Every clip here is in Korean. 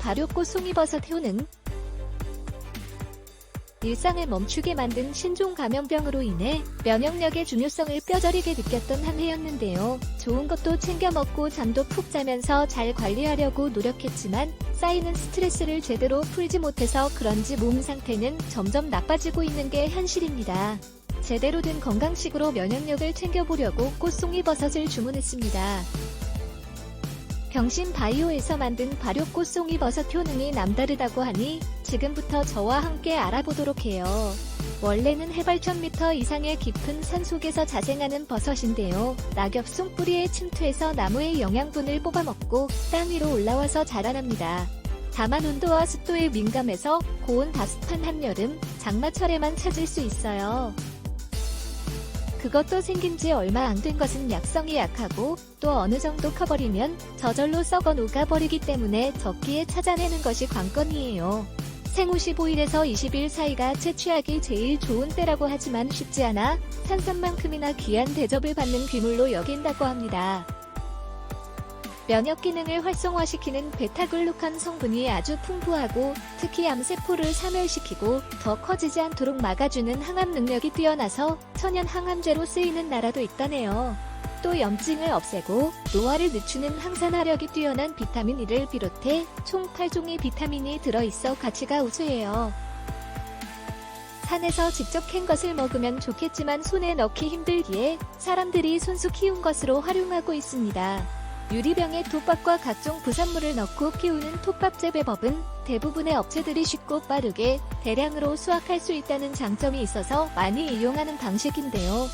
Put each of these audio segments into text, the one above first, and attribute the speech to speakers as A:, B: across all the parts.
A: 발효꽃 송이버섯 효능 일상을 멈추게 만든 신종 감염병으로 인해 면역력의 중요성을 뼈저리게 느꼈던 한 해였는데요. 좋은 것도 챙겨 먹고 잠도 푹 자면서 잘 관리하려고 노력했지만 쌓이는 스트레스를 제대로 풀지 못해서 그런지 몸 상태는 점점 나빠지고 있는 게 현실입니다. 제대로 된 건강식으로 면역력을 챙겨보려고 꽃송이 버섯을 주문했습니다. 병신 바이오에서 만든 발효 꽃송이 버섯 효능이 남다르다고 하니 지금부터 저와 함께 알아보도록 해요. 원래는 해발 1000m 이상의 깊은 산 속에서 자생하는 버섯인데요. 낙엽 송뿌리에 침투해서 나무의 영양분을 뽑아먹고 땅 위로 올라와서 자라납니다. 다만 온도와 습도에 민감해서 고온 다습한 한여름, 장마철에만 찾을 수 있어요. 그것도 생긴 지 얼마 안 된 것은 약성이 약하고 또 어느 정도 커버리면 저절로 썩어 녹아버리기 때문에 적기에 찾아내는 것이 관건이에요. 생후 15일에서 20일 사이가 채취하기 제일 좋은 때라고 하지만 쉽지 않아 산삼만큼이나 귀한 대접을 받는 귀물로 여긴다고 합니다. 면역 기능을 활성화시키는 베타글루칸 성분이 아주 풍부하고 특히 암세포를 사멸시키고 더 커지지 않도록 막아주는 항암 능력이 뛰어나서 천연 항암제로 쓰이는 나라도 있다네요. 또 염증을 없애고 노화를 늦추는 항산화력이 뛰어난 비타민 E를 비롯해 총 8종의 비타민이 들어있어 가치가 우수해요. 산에서 직접 캔 것을 먹으면 좋겠지만 손에 넣기 힘들기에 사람들이 손수 키운 것으로 활용하고 있습니다. 유리병에 톱밥과 각종 부산물을 넣고 키우는 톱밥 재배법은 대부분의 업체들이 쉽고 빠르게 대량으로 수확할 수 있다는 장점이 있어서 많이 이용하는 방식인데요.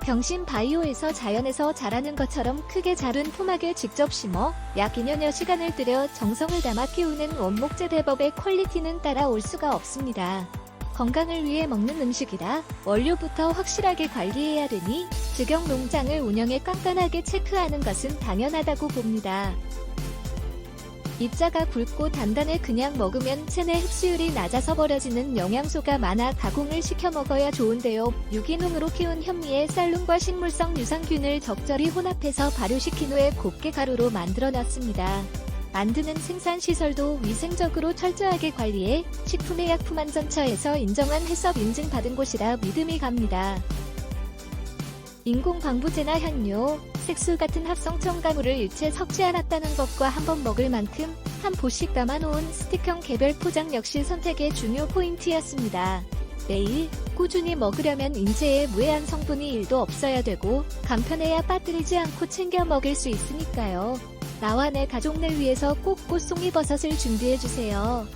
A: 병신 바이오에서 자연에서 자라는 것처럼 크게 자른 토막에 직접 심어 약 2년여 시간을 들여 정성을 담아 키우는 원목재 대법의 퀄리티는 따라올 수가 없습니다. 건강을 위해 먹는 음식이라 원료부터 확실하게 관리해야 되니 직영 농장을 운영해 깐깐하게 체크하는 것은 당연하다고 봅니다. 입자가 굵고 단단해 그냥 먹으면 체내 흡수율이 낮아서 버려지는 영양소가 많아 가공을 시켜 먹어야 좋은데요. 유기농으로 키운 현미에 쌀룸과 식물성 유산균을 적절히 혼합해서 발효시킨 후에 곱게 가루로 만들어 놨습니다. 만드는 생산 시설도 위생적으로 철저하게 관리해 식품의 약품안전처에서 인정한 해썹 인증받은 곳이라 믿음이 갑니다. 인공 방부제나 향료, 색소 같은 합성 첨가물을 일체 섞지 않았다는 것과 한 번 먹을 만큼 한 보씩 담아놓은 스틱형 개별 포장 역시 선택의 중요 포인트였습니다. 매일 꾸준히 먹으려면 인체에 무해한 성분이 1도 없어야 되고 간편해야 빠뜨리지 않고 챙겨 먹을 수 있으니까요. 나와 내 가족을 위해서 꼭 꽃송이 버섯을 준비해주세요.